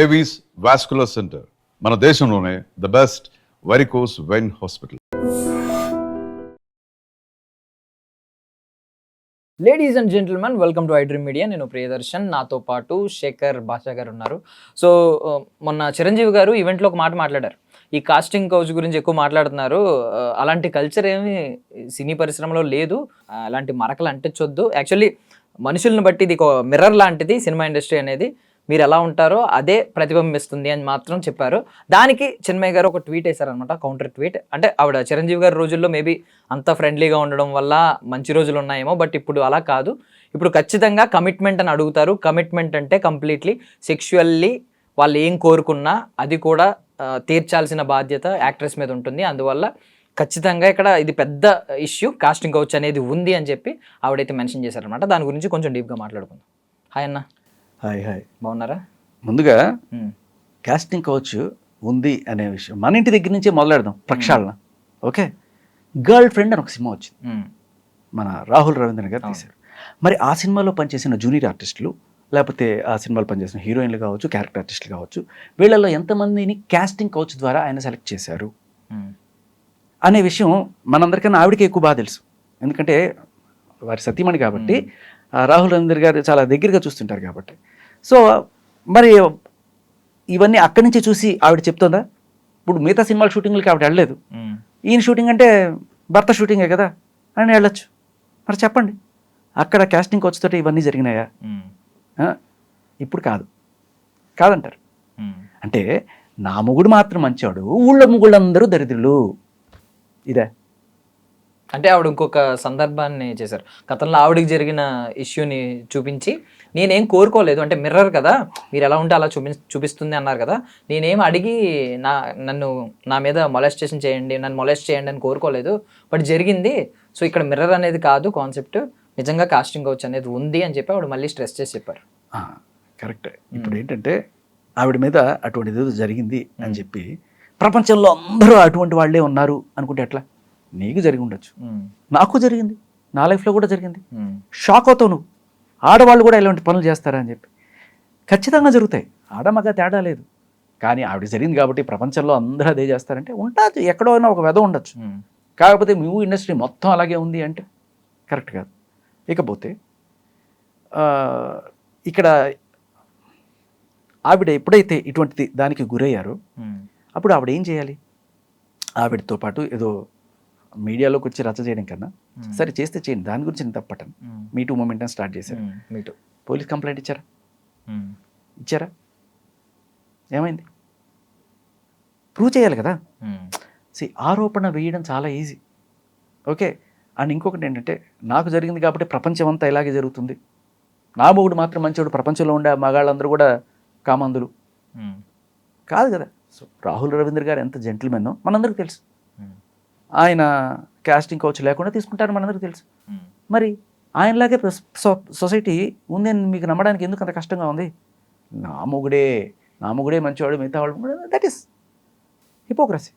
Avis vascular centre మన దేశంలోనే the best varicose vein hospital ladies and gentlemen welcome to iDream media నేను ప్రియదర్శన్ నాతో పాటు శేఖర్ భాషా గారు ఉన్నారు. సో uh, మొన్న చిరంజీవి గారు ఈవెంట్లో ఒక మాట మాట్లాడారు. ఈ కాస్టింగ్ కౌచ్ గురించి ఎక్కువ మాట్లాడుతున్నారు. Uh, అలాంటి కల్చర్ ఏమి సినీ పరిశ్రమలో లేదు. Uh, అలాంటి మరకలు అంటించొద్దు. యాక్చువల్లీ మనుషుల్ని బట్టి ఇది ఒక మిర్రర్ లాంటిది సినిమా ఇండస్ట్రీ అనేది. మీరు ఎలా ఉంటారో అదే ప్రతిబింబిస్తుంది అని మాత్రం చెప్పారు. దానికి చిన్మయ్య గారు ఒక ట్వీట్ వేశారనమాట కౌంటర్ ట్వీట్. అంటే ఆవిడ చిరంజీవి గారి రోజుల్లో మేబీ అంత ఫ్రెండ్లీగా ఉండడం వల్ల మంచి రోజులు ఉన్నాయేమో బట్ ఇప్పుడు అలా కాదు. ఇప్పుడు ఖచ్చితంగా కమిట్మెంట్ అని అడుగుతారు. కమిట్మెంట్ అంటే కంప్లీట్లీ సెక్షువల్లీ వాళ్ళు ఏం కోరుకున్నా అది కూడా తీర్చాల్సిన బాధ్యత యాక్ట్రెస్ మీద ఉంటుంది. అందువల్ల ఖచ్చితంగా ఇక్కడ ఇది పెద్ద ఇష్యూ కాస్టింగ్ కౌచ్ అనేది ఉంది అని చెప్పి ఆవిడైతే మెన్షన్ చేశారనమాట దాని గురించి కొంచెం డీప్గా మాట్లాడుకుందాం. హాయ్ అన్న. Hi hi. బాగున్నారా? ముందుగా కాస్టింగ్ కౌచ్ ఉంది అనే విషయం. మన ఇంటి దగ్గర నుంచే మొదలెడదాం ప్రక్షాళన. ఓకే? గర్ల్ ఫ్రెండ్ అని ఒక సినిమా వచ్చింది. మన రాహుల్ రవీంద్రన్ గారు తీశారు. మరి ఆ సినిమాలో పనిచేసిన జూనియర్ ఆర్టిస్టులు లేకపోతే ఆ సినిమాలో పనిచేసిన హీరోయిన్లు కావచ్చు క్యారెక్టర్ ఆర్టిస్టులు కావచ్చు వీళ్ళల్లో ఎంతమందిని కాస్టింగ్ కౌచ్ ద్వారా ఆయన సెలెక్ట్ చేశారు? అనే విషయం మనందరికన్నా ఆవిడకి ఎక్కువ బాగా తెలుసు. ఎందుకంటే వారి సతీమణి కాబట్టి రాహుల్ రవీంద్ర గారు చాలా దగ్గరగా చూస్తుంటారు కాబట్టి. సో మరి ఇవన్నీ అక్కడి నుంచి చూసి ఆవిడ చెప్తుందా? ఇప్పుడు మిగతా సినిమాల షూటింగ్లకి ఆవిడ వెళ్ళలేదు. ఈయన షూటింగ్ అంటే భర్త షూటింగే కదా? అని వెళ్ళొచ్చు. మరి చెప్పండి. అక్కడ కాస్టింగ్ వచ్చుతోటి ఇవన్నీ జరిగినాయా? ఇప్పుడు కాదు. కాదంటారు. అంటే నా మొగుడు మాత్రం మంచివాడు ఊళ్ళో మొగుళ్ళందరూ దరిద్రులు. ఇదే. అంటే ఆవిడ ఇంకొక సందర్భాన్ని చేశారు. గతంలో ఆవిడకి జరిగిన ఇష్యూని చూపించి నేనేం కోరుకోలేదు. అంటే మిర్రర్ కదా మీరు ఎలా ఉంటే అలా చూపి చూపిస్తుంది అన్నారు కదా నేనేం అడిగి నా నన్ను నా మీద మొలెస్టేషన్ చేయండి నన్ను మొలెస్ట్ చేయండి అని కోరుకోలేదు. బట్ జరిగింది. సో ఇక్కడ మిర్రర్ అనేది కాదు కాన్సెప్ట్. నిజంగా కాస్టింగ్ కౌచ్ అనేది ఉంది అని చెప్పి ఆవిడ మళ్ళీ స్ట్రెస్ చేసి చెప్పారు. కరెక్ట్. ఇప్పుడు ఏంటంటే ఆవిడ మీద అటువంటిది జరిగింది అని చెప్పి ప్రపంచంలో అందరూ అటువంటి వాళ్ళే ఉన్నారు అనుకుంటే ఎట్లా? నీకు జరిగి ఉండొచ్చు. నాకు జరిగింది. నా లైఫ్లో కూడా జరిగింది. షాక్ అవుతావు నువ్వు. ఆడవాళ్ళు కూడా ఇలాంటి పనులు చేస్తారా అని చెప్పి. ఖచ్చితంగా జరుగుతాయి. ఆడమగ తేడా లేదు. కానీ ఆవిడ జరిగింది కాబట్టి ప్రపంచంలో అందరూ అదే చేస్తారంటే ఉంటుంది ఎక్కడో అయినా ఒక వెద ఉండొచ్చు. కాకపోతే మీ ఇండస్ట్రీ మొత్తం అలాగే ఉంది అంటే కరెక్ట్ కాదు. ఇకపోతే ఇక్కడ ఆవిడ ఎప్పుడైతే ఇటువంటిది దానికి గురయ్యారో అప్పుడు ఆవిడ ఏం చేయాలి? ఆవిడతో పాటు ఏదో మీడియాలోకి వచ్చి రచ్చ చేయడం కన్నా. సరే చేస్తే చేయండి. దాని గురించి నేను తప్పటను మీ టూ మూమెంట్ స్టార్ట్ చేశారు. me too. పోలీస్ కంప్లైంట్ ఇచ్చారా? ఇచ్చారా? ఏమైంది? ప్రూవ్ చేయాలి కదా? సి ఆరోపణ వేయడం చాలా ఈజీ ఓకే అండ్ ఇంకొకటి ఏంటంటే నాకు జరిగింది కాబట్టి ప్రపంచం అంతా ఇలాగే జరుగుతుంది. నా మొగుడు మాత్రం మంచివాడు ప్రపంచంలో ఉండే మగాళ్ళందరూ కూడా కామందులు. కాదు కదా? సో రాహుల్ రవీంద్ర గారు ఎంత జెంటిల్మెన్నో మనందరికీ తెలుసు. ఆయన కాస్టింగ్ కోచ్ లేకుండా తీసుకుంటారు మనందరికీ తెలుసు. మరి ఆయనలాగే సొ- సొసైటీ ఉంది అని మీకు నమ్మడానికి ఎందుకు అంత కష్టంగా ఉంది? నా మొగుడే నా మొగుడే మంచివాడు మిగతా వాళ్ళు దట్ ఈస్ హిపోక్రసీ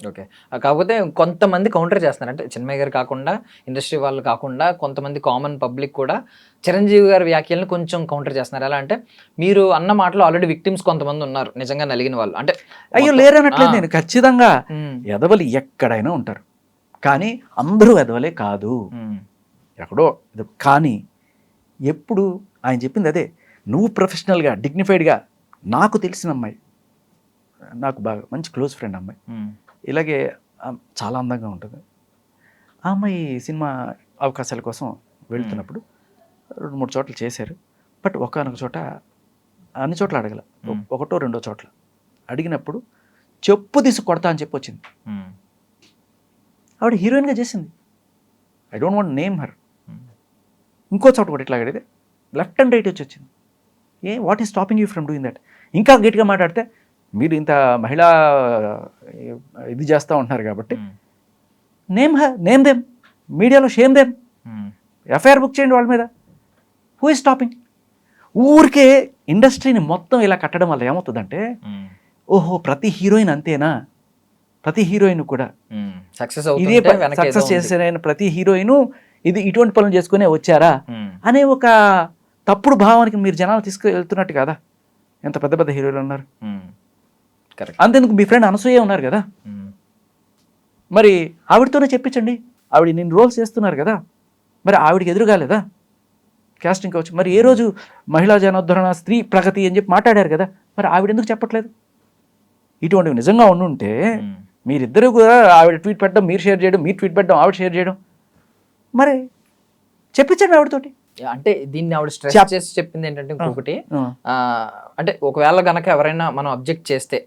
ఓకే. కాకపోతే కొంతమంది కౌంటర్ చేస్తున్నారు. అంటే చిన్మయ్య గారు కాకుండా ఇండస్ట్రీ వాళ్ళు కాకుండా కొంతమంది కామన్ పబ్లిక్ కూడా చిరంజీవి గారి వ్యాఖ్యలను కొంచెం కౌంటర్ చేస్తున్నారు. ఎలా అంటే మీరు అన్న మాటలో ఆల్రెడీ విక్టిమ్స్ కొంతమంది ఉన్నారు నిజంగా నలిగిన వాళ్ళు. అంటే అయ్యో లేరనట్లేదు నేను. ఖచ్చితంగా ఎదవలు ఎక్కడైనా ఉంటారు. కానీ అందరూ ఎదవలే కాదు. ఎక్కడో కానీ ఎప్పుడు ఆయన చెప్పింది అదే. నువ్వు ప్రొఫెషనల్గా డిగ్నిఫైడ్గా నాకు తెలిసిన అమ్మాయి నాకు బాగా మంచి క్లోజ్ ఫ్రెండ్ అమ్మాయి. ఇలాగే చాలా అందంగా ఉంటుంది. ఆ అమ్మాయి సినిమా అవకాశాల కోసం వెళ్తున్నప్పుడు రెండు మూడు చోట్ల చేశారు. బట్ ఒకనొక చోట అన్ని చోట్ల అడగల. ఒకటో రెండో చోట్ల. అడిగినప్పుడు చెప్పు తీసి కొడతా అని చెప్పి వచ్చింది. ఆవిడ హీరోయిన్గా చేసింది. I don't want name her. ఇంకో చోట కూడా ఇట్లా అడిగితే లెఫ్ట్ అండ్ రైట్ వచ్చి వచ్చింది. A what is stopping you from doing that? ఇంకా గట్టిగా మాట్లాడితే మీరు ఇంత మహిళా ఇది చేస్తూ ఉంటున్నారు కాబట్టి నేమ్ హ నేమ్ దేమ్ మీడియాలో షేమ్ దేమ్ ఎఫ్ఐఆర్ బుక్ చేయండి వాళ్ళ మీద. హూ ఇస్ స్టాపింగ్ ఊరికే ఇండస్ట్రీని మొత్తం ఇలా కట్టడం వల్ల ఏమవుతుందంటే ఓహో ప్రతి హీరోయిన్ అంతేనా? ప్రతి హీరోయిన్ కూడా. సక్సెస్ ఇదే సక్సెస్. చేసిన ప్రతి హీరోయిన్ ఇది ఇటువంటి పనులు చేసుకునే వచ్చారా? అనే ఒక తప్పుడు భావానికి మీరు జనాలు తీసుకువెళ్తున్నట్టు కదా? ఎంత పెద్ద పెద్ద హీరోలు ఉన్నారు. అంతెందుకు? మీ ఫ్రెండ్ అనసూయ ఉన్నారు కదా. మరి ఆవిడతోనే చెప్పించండి. ఆవిడ నేను రోల్స్ చేస్తున్నారు కదా. మరి ఆవిడకి ఎదురు కాలేదా కాస్టింగ్ కౌచ్ మరి ఏ రోజు మహిళా జనోద్ధరణ స్త్రీ ప్రగతి అని చెప్పి మాట్లాడారు కదా. మరి ఆవిడ ఎందుకు చెప్పట్లేదు? ఇటువంటివి నిజంగా ఉండుంటే మీరిద్దరూ కూడా ఆవిడ ట్వీట్ పెట్టడం మీరు షేర్ చేయడం మీరు ట్వీట్ పెట్టడం ఆవిడ షేర్ చేయడం. మరి చెప్పించండి ఆవిడతోటి. అంటే దీన్ని ఆవిడ స్ట్రెస్ చేసి చెప్పింది ఏంటంటే ఇంకొకటి. అంటే ఒకవేళ గనక ఎవరైనా మనం అబ్జెక్ట్ చేస్తే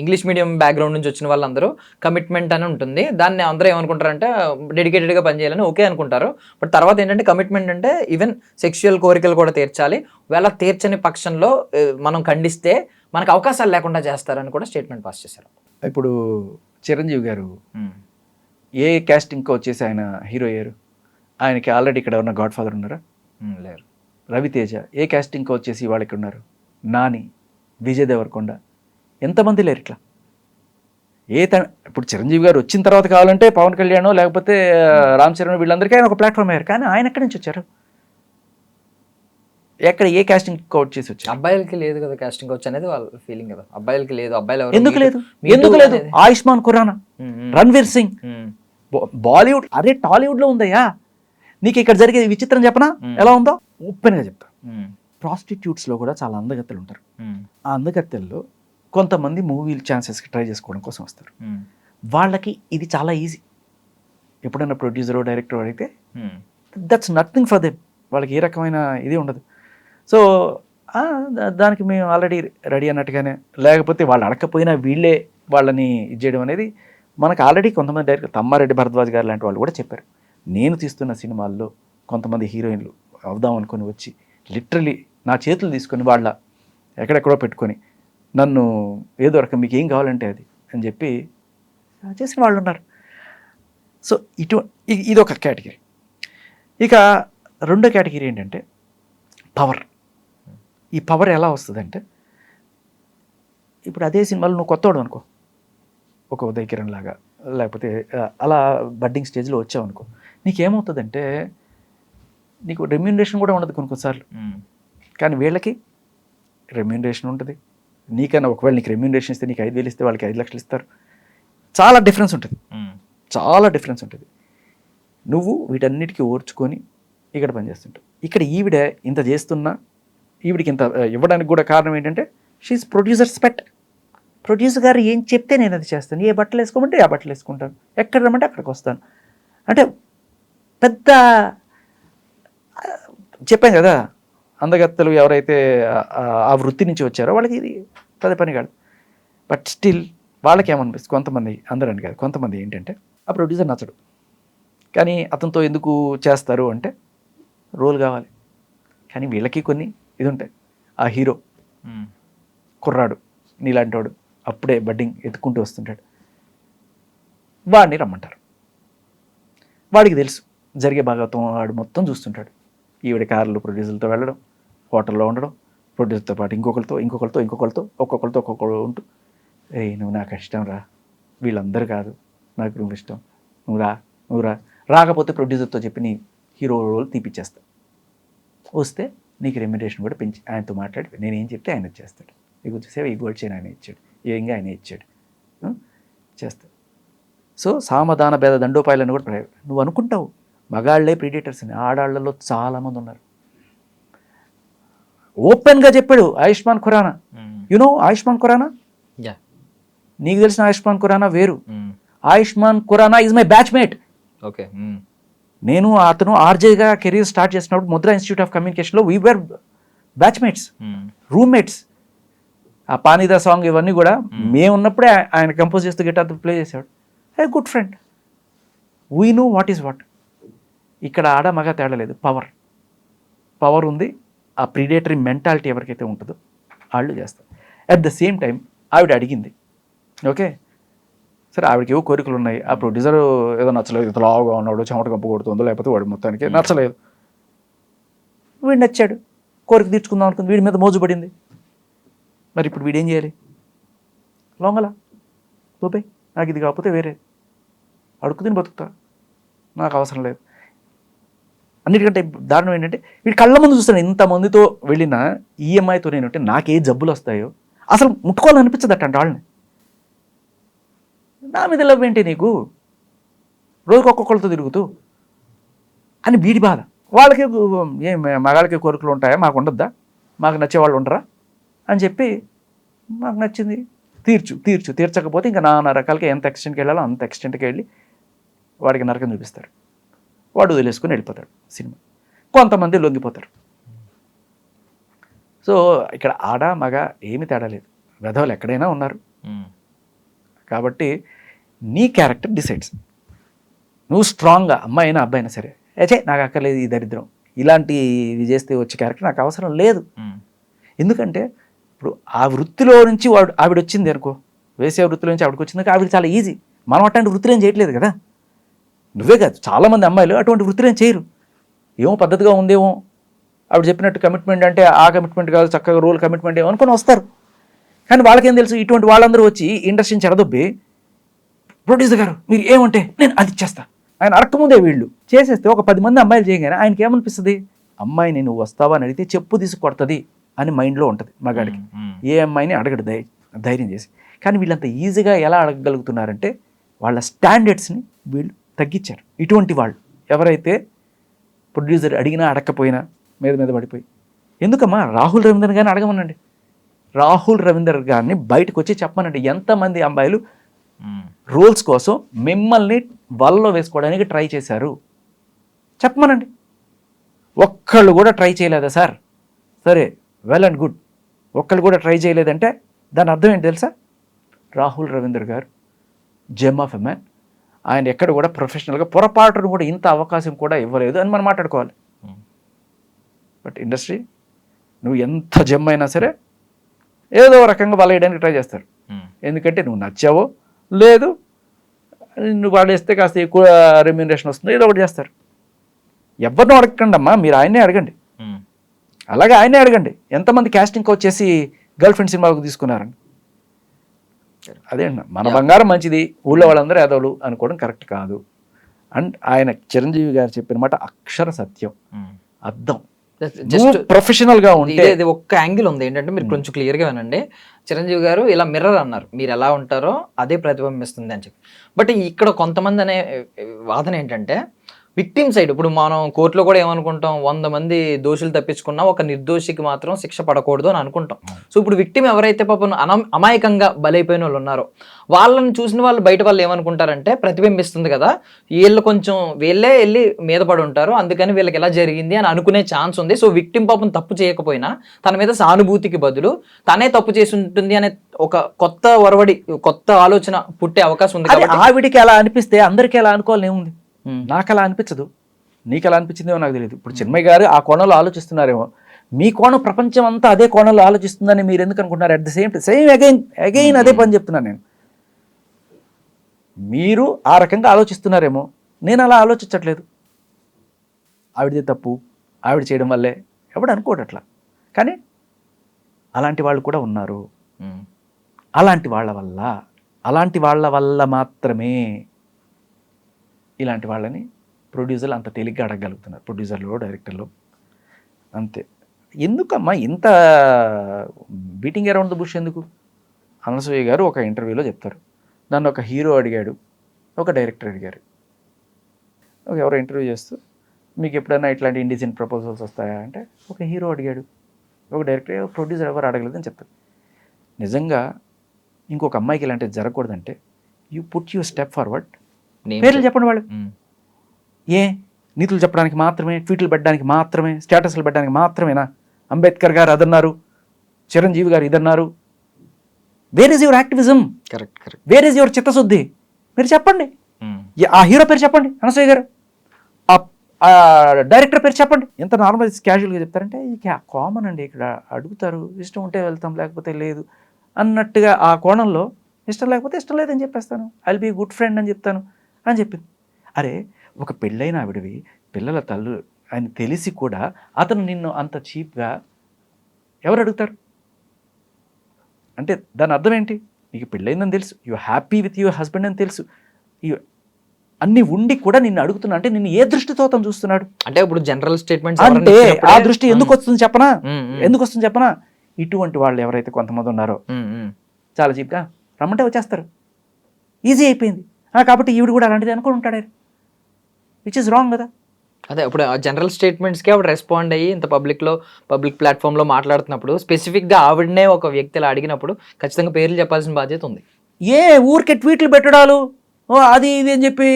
ఇంగ్లీష్ మీడియం బ్యాక్గ్రౌండ్ నుంచి వచ్చిన వాళ్ళందరూ కమిట్మెంట్ అని ఉంటుంది. దాన్ని అందరూ ఏమనుకుంటారంటే డెడికేటెడ్గా పనిచేయాలని ఓకే అనుకుంటారు. బట్ తర్వాత ఏంటంటే కమిట్మెంట్ అంటే ఈవెన్ సెక్షువల్ కోరికలు కూడా తీర్చాలి. ఒకవేళ తీర్చని పక్షంలో మనం ఖండిస్తే మనకు అవకాశాలు లేకుండా చేస్తారని కూడా స్టేట్మెంట్ పాస్ చేశారు. ఇప్పుడు చిరంజీవి గారు ఏ కాస్టింగ్కో వచ్చేసి ఆయన హీరో అయ్యారు? ఆయనకి ఆల్రెడీ ఇక్కడ ఉన్న గాడ్ ఫాదర్ ఉన్నారా లేరు. రవితేజ ఏ కాస్టింగ్కో వచ్చేసి వాళ్ళకి ఉన్నారు? నాని విజయ్ దేవరకొండ ఎంతమంది లేరు ఇట్లా? ఏ ఇప్పుడు చిరంజీవి గారు వచ్చిన తర్వాత కావాలంటే పవన్ కళ్యాణ్ లేకపోతే రామ్ చరణ్ వీళ్ళందరికీ ఆయన ఒక ప్లాట్ఫామ్ అయ్యారు. కానీ ఆయన ఎక్కడి నుంచి వచ్చారు? ఎక్కడ ఏ కాస్టింగ్ కోట్ చేసి వచ్చారు? అబ్బాయిలకి లేదు కదా కాస్టింగ్ వచ్చి అనేది వాళ్ళ ఫీలింగ్ కదా. అబ్బాయిలకి లేదు అబ్బాయిలు ఎందుకు లేదు? ఎందుకు లేదు? ఆయుష్మాన్ ఖురానా ఉమ్, ఉమ్, రణ్వీర్ సింగ్. బా- బాలీవుడ్ అరే టాలీవుడ్లో ఉందయ్యా. నీకు ఇక్కడ జరిగేది విచిత్రం చెప్పనా? Hmm. ఎలా ఉందో? ఓపెన్గా చెప్తా. ఉమ్, ప్రాస్టిట్యూట్స్లో కూడా చాలా అందగత్తెలు ఉంటారు. ఆ అందగత్తెల్లో కొంతమంది మూవీ ఛాన్సెస్కి ట్రై చేసుకోవడం కోసం వస్తారు. వాళ్ళకి ఇది చాలా ఈజీ. ఎప్పుడైనా ప్రొడ్యూసర్ డైరెక్టర్ అడిగితే um, that's nothing for them. వాళ్ళకి ఏ రకమైన ఇది ఉండదు. సో దానికి మేము ఆల్రెడీ రెడీ అన్నట్టుగానే లేకపోతే వాళ్ళు అడగకపోయినా వీళ్ళే వాళ్ళని ఇది చేయడం అనేది మనకు ఆల్రెడీ కొంతమంది డైరెక్టర్ తమ్మారెడ్డి భరద్వాజ్ గారు లాంటి వాళ్ళు కూడా చెప్పారు. నేను తీస్తున్న సినిమాల్లో కొంతమంది హీరోయిన్లు అవుదాం అనుకొని వచ్చి లిటరలీ నా చేతులు తీసుకొని వాళ్ళ ఎక్కడెక్కడో పెట్టుకొని నన్ను ఏదో రకం మీకు ఏం కావాలంటే అది అని చెప్పి చేసిన వాళ్ళు ఉన్నారు. సో ఇటు ఇది ఒక కేటగిరీ. ఇక రెండో కేటగిరీ ఏంటంటే పవర్. ఈ పవర్ ఎలా వస్తుందంటే ఇప్పుడు అదే సినిమాలో నువ్వు కొత్తవాడు అనుకో. ఒక ఉదయ్ కిరణ్ లాగా లేకపోతే అలా బడ్డింగ్ స్టేజ్లో వచ్చావు అనుకో నీకేమవుతుందంటే నీకు రెమ్యూనరేషన్ కూడా ఉండదు కొన్ని కొన్నిసార్లు. కానీ వీళ్ళకి రెమ్యూనరేషన్ ఉంటుంది. నీకన్నా ఒకవేళ నీకు రెమ్యూనరేషన్ ఇస్తే నీకు ఐదు వేలు ఇస్తే వాళ్ళకి ఐదు లక్షలు ఇస్తారు. చాలా డిఫరెన్స్ ఉంటుంది. చాలా డిఫరెన్స్ ఉంటుంది. నువ్వు వీటన్నిటికీ ఓర్చుకొని ఇక్కడ పనిచేస్తుంటావు. ఇక్కడ ఈవిడ ఇంత చేస్తున్నా ఈవిడికి ఇంత ఇవ్వడానికి కూడా కారణం ఏంటంటే షీఈ్ ప్రొడ్యూసర్ స్పెట్ ప్రొడ్యూసర్ గారు ఏం చెప్తే నేను అది చేస్తాను. ఏ బట్టలు వేసుకోమంటే ఆ బట్టలు వేసుకుంటాను. ఎక్కడ రమ్మంటే అక్కడికి వస్తాను. అంటే పెద్ద చెప్పాను కదా అందగత్తలు ఎవరైతే ఆ- వృత్తి నుంచి వచ్చారో వాళ్ళకి ఇది పెద్ద పని కాదు. బట్ స్టిల్ వాళ్ళకి ఏమనిపిస్తుంది కొంతమంది అందరని కాదు. కొంతమంది ఏంటంటే ఆ ప్రొడ్యూసర్ నచ్చడు. కానీ అతనితో ఎందుకు చేస్తారు అంటే రోల్ కావాలి. కానీ వీళ్ళకి కొన్ని ఇది ఉంటాయి ఆ హీరో ఉమ్, కుర్రాడు నీలాంటోడు అప్పుడే బడ్డింగ్ ఎత్తుకుంటూ వస్తుంటాడు. వాడిని రమ్మంటారు. వాడికి తెలుసు జరిగే భాగవతం వాడు మొత్తం చూస్తుంటాడు. ఈవిడ కార్లు ప్రొడ్యూసర్లతో వెళ్ళడం హోటల్లో ఉండడం ప్రొడ్యూసర్తో పాటు ఇంకొకరితో ఇంకొకరితో ఇంకొకరితో ఒక్కొక్కరితో ఒక్కొక్కరు ఉంటూ ఏ నువ్వు నాకు ఇష్టం రా. వీళ్ళందరూ కాదు. నాకు నువ్వు ఇష్టం. నువ్వు రా నువ్వు రా. రాకపోతే ప్రొడ్యూసర్తో చెప్పి నీ హీరో రోల్ తీపిచ్చేస్తా. వస్తే నీకు రెమ్యునరేషన్ కూడా పెంచి ఆయనతో మాట్లాడి నేను ఏం చెప్తే ఆయన చేస్తాడు. నీకు వచ్చేసేవి ఈ గోల్డ్ చైన్ ఆయన ఇచ్చాడు. ఏంగా ఆయన ఇచ్చాడు. చేస్తాడు సో సామధాన భేద దండోపాయాలను కూడా నువ్వు అనుకుంటావు. మగాళ్ళే ప్రీడేటర్స్ అని ఆడాళ్ళలో చాలామంది ఉన్నారు. ఓపెన్గా చెప్పాడు Ayushmann Khurana. Um, you know Ayushmann Khurrana? నీకు తెలిసిన ఆయుష్మాన్ ఖురానా వేరు. ఉమ్, Ayushmann Khurrana is my batchmate okay um, నేను అతను ఆర్జేగా కెరీర్ స్టార్ట్ చేసినప్పుడు ముద్రా ఇన్స్టిట్యూట్ ఆఫ్ కమ్యూనికేషన్లో we were batchmates um, roommates ఆ పానీదా సాంగ్ ఇవన్నీ కూడా మేము ఉన్నప్పుడే ఆ- ఆయన కంపోజ్ చేస్తూ గిటార్ ప్లే చేసాడు a good friend we know what is what ఇక్కడ ఆడ మగ తేడా లేదు. పవర్ పవర్ ఉంది. ఆ ప్రిడేటరీ మెంటాలిటీ ఎవరికైతే ఉంటుందో వాళ్ళు చేస్తారు. అట్ ద సేమ్ టైం ఆవిడ అడిగింది. ఓకే సరే ఆవిడకి ఏవో కోరికలు ఉన్నాయి. ఆ ప్రొడ్యూసర్ ఏదో నచ్చలేదు. ఇంత లావుగా ఉన్నాడు చెమట కంపు కొడుతుందో లేకపోతే వాడు మొత్తానికి నచ్చలేదు. వీడు నచ్చాడు. కోరిక తీర్చుకుందాం అనుకుంది. వీడి మీద మోజు పడింది. మరి ఇప్పుడు వీడేం చేయాలి? లొంగల. బాబాయ్ నాకు ఇది కాకపోతే వేరే. అడుక్కుతిని బతుకుతా. నాకు అవసరం లేదు. అన్నిటికంటే దారుణం ఏంటంటే వీడు కళ్ళ ముందు చూస్తాను ఇంతమందితో వెళ్ళిన ఈఎంఐతో నేను నేనంటే నాకే జబ్బులు వస్తాయో? అసలు ముట్టుకోవాలనిపించదు అట్ట వాళ్ళని నా మీద లవ్ ఏంటి నీకు? రోజుకి ఒక్కొక్కరితో తిరుగుతూ? అని వీడి బాధ. వాళ్ళకి ఏం మగాళ్ళకి కోరికలు ఉంటాయా? మాకు ఉండద్దా? మాకు నచ్చే వాళ్ళు ఉండరా? అని చెప్పి మాకు నచ్చింది. తీర్చు తీర్చు. తీర్చకపోతే ఇంకా నానా రకాలుగా ఎంత ఎక్స్టెంట్కి వెళ్ళాలో అంత ఎక్స్టెంట్కి వెళ్ళి వాడికి నరకం చూపిస్తారు. వాడు వదిలేసుకుని వెళ్ళిపోతాడు సినిమా. కొంతమంది లొంగిపోతారు. సో ఇక్కడ ఆడ మగ ఏమి తేడా లేదు. వెధవలు ఎక్కడైనా ఉన్నారు. కాబట్టి నీ క్యారెక్టర్ డిసైడ్స్. నువ్వు స్ట్రాంగ్గా అమ్మాయి అయినా అబ్బాయి అయినా సరే. ఏచే నాకు అక్కర్లేదు ఈ దరిద్రం. ఇలాంటి ఇది చేస్తే వచ్చే క్యారెక్టర్ నాకు అవసరం లేదు. ఎందుకంటే ఇప్పుడు ఆ వృత్తిలో నుంచి వాడు ఆవిడ వచ్చింది అనుకో. వేసే వృత్తిలో నుంచి ఆవిడకి వచ్చింది ఆవిడ చాలా ఈజీ. మనం అట్లాంటి వృత్తులు ఏం చేయట్లేదు కదా. నువ్వే కాదు చాలామంది అమ్మాయిలు అటువంటి వృత్తులు ఏం చేయరు. ఏమో పద్ధతిగా ఉందేమో. ఆవిడ చెప్పినట్టు కమిట్మెంట్ అంటే ఆ కమిట్మెంట్ కాదు చక్కగా రూల్ కమిట్మెంట్ ఏమో అనుకొని వస్తారు. కానీ వాళ్ళకేం తెలుసు? ఇటువంటి వాళ్ళందరూ వచ్చి ఇండస్ట్రీని చెడదొబ్బి ప్రొడ్యూసర్ గారు మీరు ఏమంటే నేను అది ఇచ్చేస్తా. ఆయన అడగకముందే వీళ్ళు చేసేస్తే ఒక పది మంది అమ్మాయిలు చేయగానే ఆయనకి ఏమనిపిస్తుంది? అమ్మాయిని నువ్వు వస్తావా అని అడిగితే చెప్పు తీసి కొడుతుంది అని మైండ్లో ఉంటుంది మగాడికి. ఏ అమ్మాయిని అడగడు ధై ధైర్యం చేసి. కానీ వీళ్ళంత ఈజీగా ఎలా అడగగలుగుతున్నారంటే వాళ్ళ స్టాండర్డ్స్ని వీళ్ళు తగ్గించారు. ఇటువంటి వాళ్ళు ఎవరైతే ప్రొడ్యూసర్ అడిగినా అడగకపోయినా మీద మీద పడిపోయి. ఎందుకమ్మా? రాహుల్ రవీందర్ గారిని అడగమనండి. రాహుల్ రవీందర్ గారిని బయటకు వచ్చి చెప్పమనండి. ఎంతమంది అమ్మాయిలు. రోల్స్ కోసం మిమ్మల్ని వలలో వేసుకోవడానికి ట్రై చేశారు? చెప్పమనండి. ఒక్కళ్ళు కూడా ట్రై చేయలేదా సార్? సరే వెల్ అండ్ గుడ్. ఒక్కళ్ళు కూడా ట్రై చేయలేదంటే దాని అర్థం ఏంటి తెలుసా? రాహుల్ రవీందర్ గారు జెమ్ ఆఫ్ ఎ మ్యాన్. ఆయన ఎక్కడ కూడా ప్రొఫెషనల్గా పొరపాటును కూడా ఇంత అవకాశం కూడా ఇవ్వలేదు అని మనం మాట్లాడుకోవాలి. బట్ ఇండస్ట్రీ నువ్వు ఎంత జెమ్ అయినా సరే ఏదో రకంగా వలయడానికి ట్రై చేస్తారు ఉమ్. ఎందుకంటే నువ్వు నచ్చావో లేదు నువ్వు వాడేస్తే కాస్త ఎక్కువ రెమ్యూనరేషన్ వస్తుంది ఏదో ఒకటి చేస్తారు ఎవరిని అడగండి అమ్మా మీరు ఆయనే అడగండి ఉమ్. అలాగే ఆయనే అడగండి ఎంతమంది క్యాస్టింగ్ వచ్చేసి గర్ల్ ఫ్రెండ్ సినిమాకు తీసుకున్నారని అదే అన్న మన బంగారం మంచిది ఊళ్ళో వాళ్ళందరూ యాదవులు అనుకోవడం కరెక్ట్ కాదు. అండ్ ఆయన చిరంజీవి గారు చెప్పిన మాట అక్షర సత్యం. ఉమ్. అర్థం. జస్ట్ ప్రొఫెషనల్గా ఉంటే ఇదే ఒక్క యాంగిల్ ఉంది. ఏంటంటే మీరు కొంచెం క్లియర్గా వినండి. చిరంజీవి గారు ఇలా మిర్రర్ అన్నారు. మీరు ఎలా ఉంటారో అదే ప్రతిబింబిస్తుంది అని చెప్పి. బట్ ఇక్కడ కొంతమంది అనే వాదన ఏంటంటే విక్టిమ్ సైడ్. ఇప్పుడు మనం కోర్టులో కూడా ఏమనుకుంటాం? వంద మంది దోషులు తప్పించుకున్నా ఒక నిర్దోషికి మాత్రం శిక్ష పడకూడదు అని అనుకుంటాం. సో ఇప్పుడు విక్టిమ్ ఎవరైతే పాపం అనం అమాయకంగా బలైపోయిన వాళ్ళు ఉన్నారో వాళ్ళని చూసిన వాళ్ళు బయట వాళ్ళు ఏమనుకుంటారంటే ప్రతిబింబిస్తుంది కదా. వీళ్ళు కొంచెం వీళ్ళే వెళ్ళి మీద పడి ఉంటారు. అందుకని వీళ్ళకి ఎలా జరిగింది అని అనుకునే ఛాన్స్ ఉంది. సో విక్టిమ్ పాపం తప్పు చేయకపోయినా తన మీద సానుభూతికి బదులు తనే తప్పు చేసి ఉంటుంది అనే ఒక కొత్త ఒరవడి కొత్త ఆలోచన పుట్టే అవకాశం ఉంది ఆవిడికి అలా అనిపిస్తే అందరికీ అలా అనుకోవాలని ఏముంది? నాకు అలా అనిపించదు. నీకు అలా అనిపించిందేమో నాకు తెలియదు ఇప్పుడు చిన్మయ్య గారు ఆ కోణంలో ఆలోచిస్తున్నారేమో. మీ కోణం ప్రపంచం అంతా అదే కోణంలో ఆలోచిస్తుందని మీరు ఎందుకు అనుకుంటున్నారు? At the same same again again అదే పని చెప్తున్నాను నేను. మీరు ఆ రకంగా ఆలోచిస్తున్నారేమో. నేను అలా ఆలోచించట్లేదు. ఆవిడదే తప్పు ఆవిడ చేయడం వల్లే. ఎవడు అనుకోడు అట్లా. కానీ అలాంటి వాళ్ళు కూడా ఉన్నారు. అలాంటి వాళ్ళ వల్ల అలాంటి వాళ్ళ వల్ల మాత్రమే ఇలాంటి వాళ్ళని ప్రొడ్యూసర్లు అంత తేలిగ్గా అడగగలుగుతున్నారు. ప్రొడ్యూసర్లు డైరెక్టర్లు. అంతే. ఎందుకమ్మా ఇంత బీటింగ్ అరౌండ్ ద బుష్ ఎందుకు? అనసూయ గారు ఒక ఇంటర్వ్యూలో చెప్తారు. నన్ను ఒక హీరో అడిగాడు. ఒక డైరెక్టర్ అడిగారు. ఒక ఎవరో ఇంటర్వ్యూ చేస్తూ మీకు ఎప్పుడైనా ఇట్లాంటి ఇండిసెంట్ ప్రపోజల్స్ వస్తాయా? అంటే ఒక హీరో అడిగాడు. ఒక డైరెక్టర్ ప్రొడ్యూసర్ ఎవరు అడగలేదు అని చెప్తారు. నిజంగా ఇంకొక అమ్మాయికి ఇలాంటివి జరగకూడదంటే you put you step forward పేర్లు చెప్పండి వాళ్ళు. ఏ? నీతులు చెప్పడానికి మాత్రమే ట్వీట్లు పెట్టడానికి మాత్రమే స్టేటస్లు పెట్టడానికి మాత్రమేనా? అంబేద్కర్ గారు అదన్నారు Chiranjeevi garu ఇదన్నారు. Where is your activism correct correct where is your చిత్తశుద్ధి? మీరు చెప్పండి. ఆ హీరో పేరు చెప్పండి అనసూయ గారు. ఆ- ఆ డైరెక్టర్ పేరు చెప్పండి. ఎంత నార్మల్ క్యాజువల్గా చెప్తారంటే ఇది కామన్ అండి ఇక్కడ అడుగుతారు. ఇష్టం ఉంటే వెళ్తాం లేకపోతే లేదు. అన్నట్టుగా ఆ కోణంలో ఇష్టం లేకపోతే ఇష్టం లేదని చెప్పేస్తాను. ఐల్ బీ గుడ్ ఫ్రెండ్ అని చెప్తాను. అని చెప్పింది అరే ఒక పెళ్ళైన ఆవిడవి పిల్లల తల్లు అని తెలిసి కూడా అతను నిన్ను అంత చీప్గా ఎవరు అడుగుతారు? అంటే దాని అర్థం ఏంటి? నీకు పెళ్ళైందని తెలుసు you happy with your husband అని తెలుసు అన్ని ఉండి కూడా నిన్ను అడుగుతున్నా అంటే నిన్ను ఏ దృష్టితో అతను చూస్తున్నాడు? అంటే ఇప్పుడు జనరల్ స్టేట్మెంట్స్ అంటే ఆ దృష్టి ఎందుకు వస్తుంది చెప్పనా. ఎందుకు వస్తుంది చెప్పనా? ఇటువంటి వాళ్ళు ఎవరైతే కొంతమంది ఉన్నారో. చాలా చీప్గా రమ్మంటే వచ్చేస్తారు. ఈజీ అయిపోయింది. కాబట్టి ఈవిడ కూడా అలాంటిది అనుకుని ఉంటాడు. విచ్ ఇస్ రాంగ్ కదా. అదే ఇప్పుడు జనరల్ స్టేట్మెంట్స్కి ఆవిడ రెస్పాండ్ అయ్యి ఇంత పబ్లిక్లో పబ్లిక్ ప్లాట్ఫామ్లో మాట్లాడుతున్నప్పుడు స్పెసిఫిక్గా ఆవిడనే ఒక వ్యక్తిలా అడిగినప్పుడు ఖచ్చితంగా పేర్లు చెప్పాల్సిన బాధ్యత ఉంది. ఏ ఊరికే ట్వీట్లు పెట్టడాలు? ఓ అది ఇది అని చెప్పి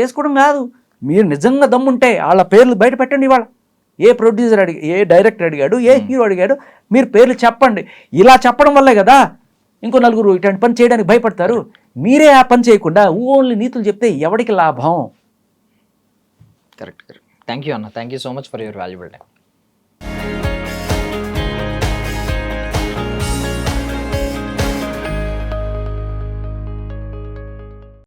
వేసుకోవడం కాదు. మీరు నిజంగా దమ్ముంటే వాళ్ళ పేర్లు బయట పెట్టండి ఇవాళ. ఏ ప్రొడ్యూసర్ అడిగి ఏ డైరెక్టర్ అడిగాడు ఏ హీరో అడిగాడు మీరు పేర్లు చెప్పండి. ఇలా చెప్పడం వల్లే కదా ఇంకో నలుగురు ఇట్లాంటి పని చేయడానికి భయపడతారు. మీరే ఆ పని చేయకుండా ఓన్లీ నీతులు చెప్తే ఎవడికి లాభం? కరెక్ట్ కరెక్ట్ థ్యాంక్ యూ అన్న. Thank you so much for your valuable time